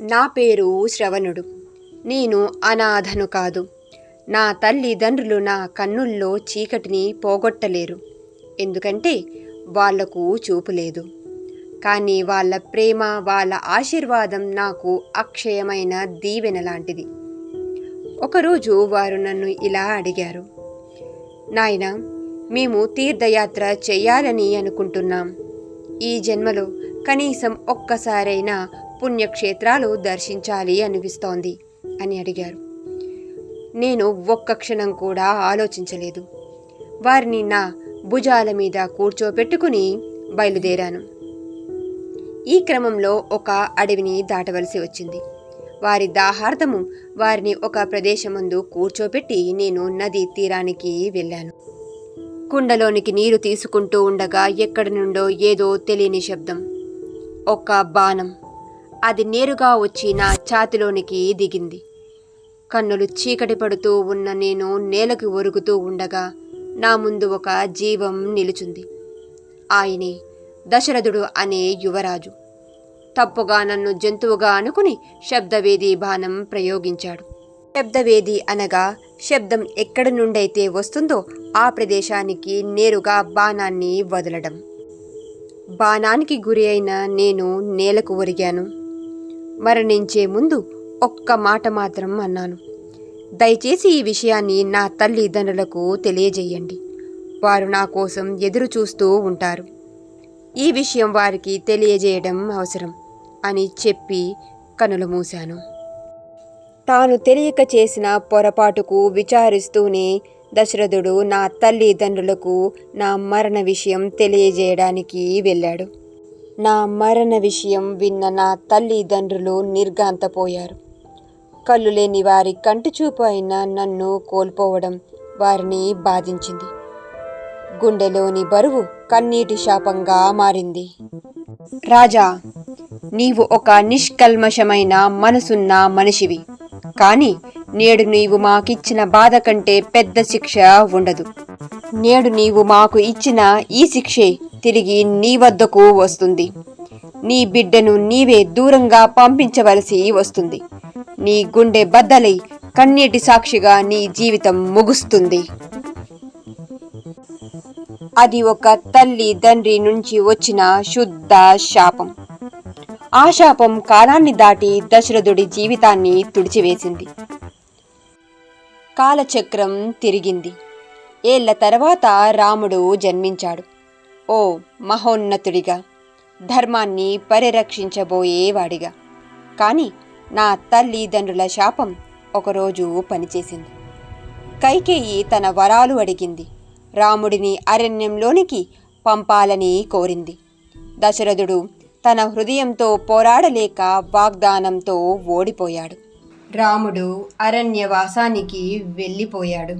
నా పేరు శ్రవణుడు. నేను అనాథను కాదు. నా తల్లిదండ్రులు నా కన్నుల్లో చీకటిని పోగొట్టలేరు. ఎందుకంటే వాళ్ళకు చూపు లేదు. కానీ వాళ్ళ ప్రేమ వాళ్ళ ఆశీర్వాదం నాకు అక్షయమైన దీవెన లాంటిది. ఒకరోజు వారు నన్ను ఇలా అడిగారు. నాయనా మేము తీర్థయాత్ర చేయాలని అనుకుంటున్నాం. ఈ జన్మలో కనీసం ఒక్కసారైనా పుణ్యక్షేత్రాలు దర్శించాలి అనిపిస్తోంది అని అడిగారు. నేను ఒక్క క్షణం కూడా ఆలోచించలేదు. వారిని నా భుజాల మీద కూర్చోపెట్టుకుని బయలుదేరాను. ఈ క్రమంలో ఒక అడవిని దాటవలసి వచ్చింది. వారి దాహార్థము వారిని ఒక ప్రదేశమందు కూర్చోపెట్టి నేను నది తీరానికి వెళ్ళాను. కుండలోనికి నీరు తీసుకుంటూ ఉండగా ఎక్కడి నుండో ఏదో తెలియని శబ్దం ఒక బాణం అది నేరుగా వచ్చి నా ఛాతిలోనికి దిగింది. కన్నులు చీకటి పడుతూ ఉన్న నేను నేలకు ఒరుగుతూ ఉండగా నా ముందు ఒక జీవం నిలుచుంది. ఆయనే దశరథుడు అనే యువరాజు. తప్పుగా నన్ను జంతువుగా అనుకుని శబ్దవేది బాణం ప్రయోగించాడు. శబ్దవేది అనగా శబ్దం ఎక్కడి నుండైతే వస్తుందో ఆ ప్రదేశానికి నేరుగా బాణాన్ని వదలడం. బాణానికి గురి అయిన నేను నేలకు ఒరిగాను. మరణించే ముందు ఒక్క మాట మాత్రం అన్నాను. దయచేసి ఈ విషయాన్ని నా తల్లిదండ్రులకు తెలియజేయండి. వారు నా కోసం ఎదురు చూస్తూ ఉంటారు. ఈ విషయం వారికి తెలియజేయడం అవసరం అని చెప్పి కనులు మూశాను. తాను తెలియక చేసిన పొరపాటుకు విచారిస్తూనే దశరథుడు నా తల్లిదండ్రులకు నా మరణ విషయం తెలియజేయడానికి వెళ్ళాడు. నా మరణ విషయం విన్న నా తల్లిదండ్రులు నిర్గాంతపోయారు కళ్ళు లేని వారి కంటి చూపు అయిన నన్ను కోల్పోవడం వారిని బాధించింది. గుండెలోని బరువు కన్నీటి శాపంగా మారింది. రాజా నీవు ఒక నిష్కల్మషమైన మనసున్న మనిషివి. కాని నేడు నీవు మాకిచ్చిన బాధ కంటే పెద్ద శిక్ష ఉండదు. నేడు నీవు మాకు ఇచ్చిన ఈ శిక్షే తిరిగి నీ వద్దకు వస్తుంది. నీ బిడ్డను నీవే దూరంగా పంపించవలసి వస్తుంది. నీ గుండె బద్దలై కన్నీటి సాక్షిగా నీ జీవితం ముగుస్తుంది. అది ఒక తల్లి తండ్రి నుంచి వచ్చిన శుద్ధ శాపం. ఆ శాపం కాలాన్ని దాటి దశరథుడి జీవితాన్ని తుడిచివేసింది. కాలచక్రం తిరిగింది. ఏళ్ళ తర్వాత రాముడు జన్మించాడు. ఓ మహోన్నతుడిగా ధర్మాన్ని పరిరక్షించబోయేవాడిగా కాని నా తల్లిదండ్రుల శాపం ఒకరోజు పనిచేసింది. కైకేయి తన వరాలు అడిగింది. రాముడిని అరణ్యంలోనికి పంపాలని కోరింది. దశరథుడు తన హృదయంతో పోరాడలేక వాగ్దానంతో ఓడిపోయాడు. రాముడు అరణ్యవాసానికి వెళ్ళిపోయాడు.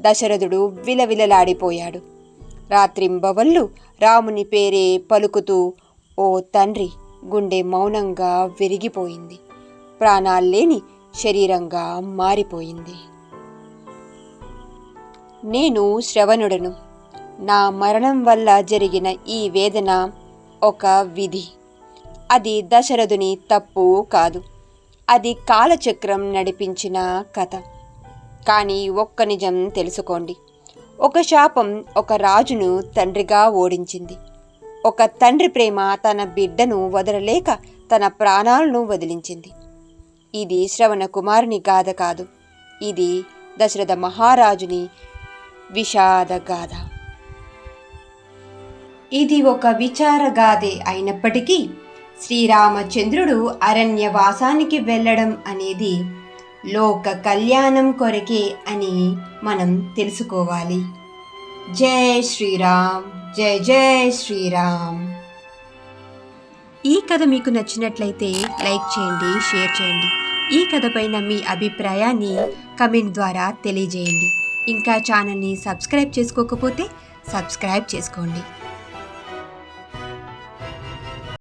దశరథుడు విలవిలలాడిపోయాడు. రాత్రింబవళ్ళు రాముని పేరే పలుకుతూ ఓ తండ్రి! గుండె మౌనంగా విరిగిపోయింది. ప్రాణాల్లేని శరీరంగా మారిపోయింది. నేను శ్రవణుడను. నా మరణం వల్ల జరిగిన ఈ వేదన ఒక విధి. అది దశరథుని తప్పు కాదు. అది కాలచక్రం నడిపించిన కథ. కానీ ఒక్క నిజం తెలుసుకోండి. ఒక శాపం ఒక రాజును తండ్రిగా ఓడించింది. ఒక తండ్రి ప్రేమ తన బిడ్డను వదలలేక తన ప్రాణాలను వదిలించింది. ఇది శ్రవణ కుమారుని గాథ కాదు. ఇది దశరథ మహారాజుని విషాద గాథ. ఇది ఒక విచారగాథే అయినప్పటికీ శ్రీరామచంద్రుడు అరణ్యవాసానికి వెళ్ళడం అనేది లోక కళ్యాణం కొరకే అని మనం తెలుసుకోవాలి. జై శ్రీరామ్ జై జై శ్రీరామ్. ఈ కథ మీకు నచ్చినట్లయితే లైక్ చేయండి షేర్ చేయండి. ఈ కథ పైన మీ అభిప్రాయాన్ని కమెంట్ ద్వారా తెలియజేయండి. ఇంకా ఛానల్ని సబ్స్క్రైబ్ చేసుకోకపోతే సబ్స్క్రైబ్ చేసుకోండి.